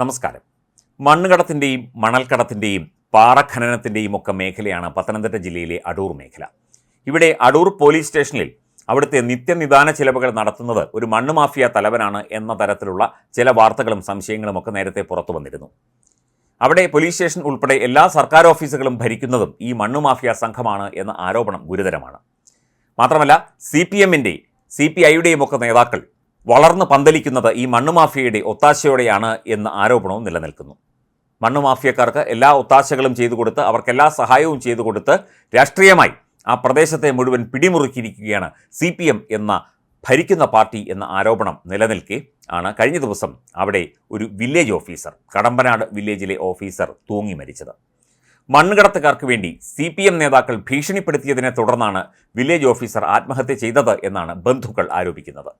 നമസ്കാരം. മണ്ണുകടത്തിന്റെയും മണൽക്കടത്തിന്റെയും പാറഖനനത്തിന്റെയും ഒക്കെ മേഖലയാണ് പത്തനംതിട്ട ജില്ലയിലെ അടൂർ മേഖല. ഇവിടെ അടൂർ പോലീസ് സ്റ്റേഷനിൽ അവിടുത്തെ നിത്യനിദാന ചിലവുകൾ നടത്തുന്നത് ഒരു മണ്ണ് മാഫിയ തലവനാണ് എന്ന തരത്തിലുള്ള ചില വാർത്തകളും സംശയങ്ങളും ഒക്കെ നേരത്തെ പുറത്തു വന്നിരുന്നു. അവിടെ പോലീസ് സ്റ്റേഷൻ ഉൾപ്പെടെ എല്ലാ സർക്കാർ ഓഫീസുകളും ഭരിക്കുന്നതും ഈ മണ്ണ് മാഫിയ സംഘമാണ് എന്ന ആരോപണം ഗുരുതരമാണ്. മാത്രമല്ല സി പി എമ്മിന്റെയും സി പി ഐയുടെയും ഒക്കെ നേതാക്കൾ വളർന്നു പന്തലിക്കുന്നത് ഈ മണ്ണുമാഫിയയുടെ ഒത്താശയോടെയാണ് എന്ന ആരോപണവും നിലനിൽക്കുന്നു. മണ്ണുമാഫിയക്കാർക്ക് എല്ലാ ഒത്താശകളും ചെയ്തു കൊടുത്ത് അവർക്ക് എല്ലാ സഹായവും ചെയ്തു കൊടുത്ത് രാഷ്ട്രീയമായി ആ പ്രദേശത്തെ മുഴുവൻ പിടിമുറുക്കിയിരിക്കുകയാണ് സി പി എം എന്ന ഭരിക്കുന്ന പാർട്ടി എന്ന ആരോപണം നിലനിൽക്കെ ആണ്. കഴിഞ്ഞ ദിവസം അവിടെ ഒരു വില്ലേജ് ഓഫീസർ കടമ്പനാട് വില്ലേജിലെ ഓഫീസർ തൂങ്ങി മരിച്ചത്. മണ്ണുകടത്തുകാർക്ക് വേണ്ടി സി പി എം നേതാക്കൾ ഭീഷണിപ്പെടുത്തിയതിനെ തുടർന്നാണ് വില്ലേജ് ഓഫീസർ ആത്മഹത്യ ചെയ്തത് എന്നാണ് ബന്ധുക്കൾ ആരോപിക്കുന്നത്.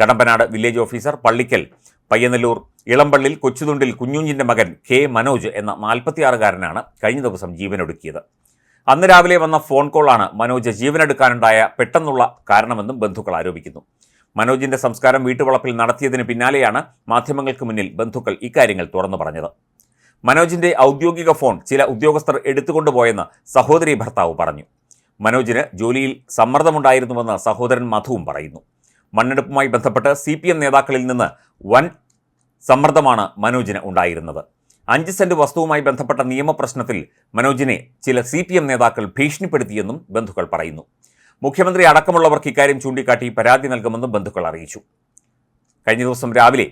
കടമ്പനാട് വില്ലേജ് ഓഫീസർ പള്ളിക്കൽ പയ്യന്നല്ലൂർ ഇളമ്പള്ളിൽ കൊച്ചുതുണ്ടിൽ കുഞ്ഞുഞ്ഞിന്റെ മകൻ കെ മനോജ് എന്ന നാൽപ്പത്തിയാറുകാരനാണ് കഴിഞ്ഞ ദിവസം ജീവനൊടുക്കിയത്. അന്ന് രാവിലെ വന്ന ഫോൺ കോളാണ് മനോജ് ജീവനെടുക്കാനുണ്ടായ പെട്ടെന്നുള്ള കാരണമെന്നും ബന്ധുക്കൾ ആരോപിക്കുന്നു. മനോജിന്റെ സംസ്കാരം വീട്ടുവളപ്പിൽ നടത്തിയതിന് പിന്നാലെയാണ് മാധ്യമങ്ങൾക്ക് മുന്നിൽ ബന്ധുക്കൾ ഇക്കാര്യങ്ങൾ തുറന്നു പറഞ്ഞത്. മനോജിന്റെ ഔദ്യോഗിക ഫോൺ ചില ഉദ്യോഗസ്ഥർ എടുത്തുകൊണ്ടുപോയെന്ന് സഹോദരി ഭർത്താവ് പറഞ്ഞു. മനോജിന് ജോലിയിൽ സമ്മർദ്ദമുണ്ടായിരുന്നുവെന്ന് സഹോദരൻ മധുവും പറയുന്നു. മണ്ണെടുപ്പുമായി ബന്ധപ്പെട്ട് സി പി എം നേതാക്കളിൽ നിന്ന് വൻ സമ്മർദ്ദമാണ് മനോജിന് ഉണ്ടായിരുന്നത്. അഞ്ച് സെന്റ് വസ്തുവുമായി ബന്ധപ്പെട്ട നിയമപ്രശ്നത്തിൽ മനോജിനെ ചില സി പി എം നേതാക്കൾ ഭീഷണിപ്പെടുത്തിയെന്നും ബന്ധുക്കൾ പറയുന്നു. മുഖ്യമന്ത്രി അടക്കമുള്ളവർക്ക് ഇക്കാര്യം ചൂണ്ടിക്കാട്ടി പരാതി നൽകുമെന്നും ബന്ധുക്കൾ അറിയിച്ചു. കഴിഞ്ഞ ദിവസം രാവിലെ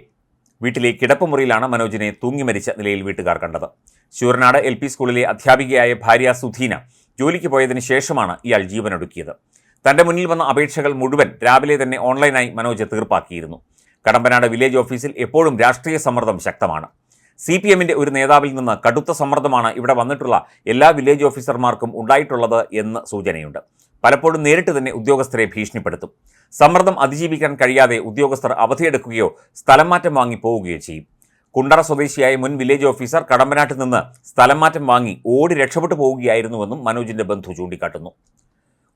വീട്ടിലെ കിടപ്പുമുറിയിലാണ് മനോജിനെ തൂങ്ങി മരിച്ച നിലയിൽ വീട്ടുകാർ കണ്ടത്. ശൂരനാട് എൽ പി സ്കൂളിലെ അധ്യാപികയായ ഭാര്യ സുധീന ജോലിക്ക് പോയതിനു ശേഷമാണ് ഇയാൾ ജീവനൊടുക്കിയത്. തന്റെ മുന്നിൽ വന്ന അപേക്ഷകൾ മുഴുവൻ രാവിലെ തന്നെ ഓൺലൈനായി മനോജ് തീർപ്പാക്കിയിരുന്നു. കടമ്പനാട് വില്ലേജ് ഓഫീസിൽ എപ്പോഴും രാഷ്ട്രീയ സമ്മർദ്ദം ശക്തമാണ്. സി പി എമ്മിന്റെ ഒരു നേതാവിൽ നിന്ന് കടുത്ത സമ്മർദ്ദമാണ് ഇവിടെ വന്നിട്ടുള്ള എല്ലാ വില്ലേജ് ഓഫീസർമാർക്കും ഉണ്ടായിട്ടുള്ളത് എന്ന് സൂചനയുണ്ട്. പലപ്പോഴും നേരിട്ട് തന്നെ ഉദ്യോഗസ്ഥരെ ഭീഷണിപ്പെടുത്തും. സമ്മർദ്ദം അതിജീവിക്കാൻ കഴിയാതെ ഉദ്യോഗസ്ഥർ അവധിയെടുക്കുകയോ സ്ഥലം മാറ്റം വാങ്ങി പോവുകയോ ചെയ്യും. കുണ്ടറ സ്വദേശിയായ മുൻ വില്ലേജ് ഓഫീസർ കടമ്പനാട്ടിൽ നിന്ന് സ്ഥലം മാറ്റം വാങ്ങി ഓടി രക്ഷപ്പെട്ടു പോവുകയായിരുന്നുവെന്നും മനോജിന്റെ ബന്ധു ചൂണ്ടിക്കാട്ടുന്നു.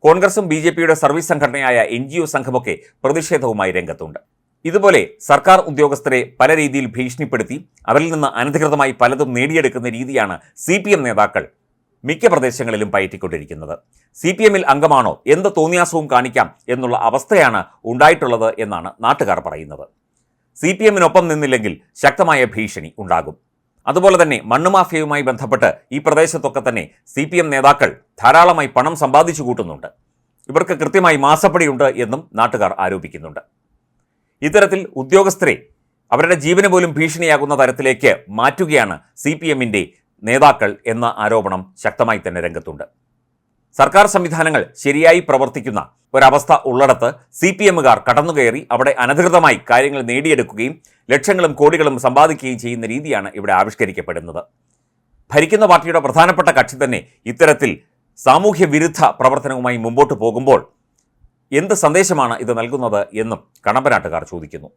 കോൺഗ്രസും ബി ജെ പിയുടെ സർവീസ് സംഘടനയായ എൻ ജി ഒ സംഘമൊക്കെ പ്രതിഷേധവുമായി രംഗത്തുണ്ട്. ഇതുപോലെ സർക്കാർ ഉദ്യോഗസ്ഥരെ പല രീതിയിൽ ഭീഷണിപ്പെടുത്തി അവരിൽ നിന്ന് അനധികൃതമായി പലതും നേടിയെടുക്കുന്ന രീതിയാണ് സി പി എം നേതാക്കൾ മിക്ക പ്രദേശങ്ങളിലും പയറ്റിക്കൊണ്ടിരിക്കുന്നത്. സി പി എമ്മിൽ അംഗമാണോ? എന്ത് തോന്നിയാസവും കാണിക്കാം എന്നുള്ള അവസ്ഥയാണ് ഉണ്ടായിട്ടുള്ളത് എന്നാണ് നാട്ടുകാർ പറയുന്നത്. സി പി എമ്മിനൊപ്പം നിന്നില്ലെങ്കിൽ ശക്തമായ ഭീഷണി ഉണ്ടാകും. അതുപോലെ തന്നെ മണ്ണുമാഫിയയുമായി ബന്ധപ്പെട്ട് ഈ പ്രദേശത്തൊക്കെ തന്നെ സി പി എം നേതാക്കൾ ധാരാളമായി പണം സമ്പാദിച്ചു കൂട്ടുന്നുണ്ട്. ഇവർക്ക് കൃത്യമായി മാസപ്പടിയുണ്ട് എന്നും നാട്ടുകാർ ആരോപിക്കുന്നുണ്ട്. ഇത്തരത്തിൽ ഉദ്യോഗസ്ഥരെ അവരുടെ ജീവന് പോലും ഭീഷണിയാകുന്ന തരത്തിലേക്ക് മാറ്റുകയാണ് സി പി എമ്മിന്റെ നേതാക്കൾ എന്ന ആരോപണം ശക്തമായി തന്നെ രംഗത്തുണ്ട്. സർക്കാർ സംവിധാനങ്ങൾ ശരിയായി പ്രവർത്തിക്കുന്ന ഒരവസ്ഥ ഉള്ളിടത്ത് സി പി എമ്മുകാർ കടന്നുകയറി അവിടെ അനധികൃതമായി കാര്യങ്ങൾ നേടിയെടുക്കുകയും ലക്ഷങ്ങളും കോടികളും സമ്പാദിക്കുകയും ചെയ്യുന്ന രീതിയാണ് ഇവിടെ ആവിഷ്കരിക്കപ്പെടുന്നത്. ഭരിക്കുന്ന പാർട്ടിയുടെ പ്രധാനപ്പെട്ട കക്ഷി തന്നെ ഇത്തരത്തിൽ സാമൂഹ്യ വിരുദ്ധ പ്രവർത്തനവുമായി മുമ്പോട്ട് പോകുമ്പോൾ എന്ത് സന്ദേശമാണ് ഇത് നൽകുന്നത് എന്നും കണമ്പനാട്ടുകാർ ചോദിക്കുന്നു.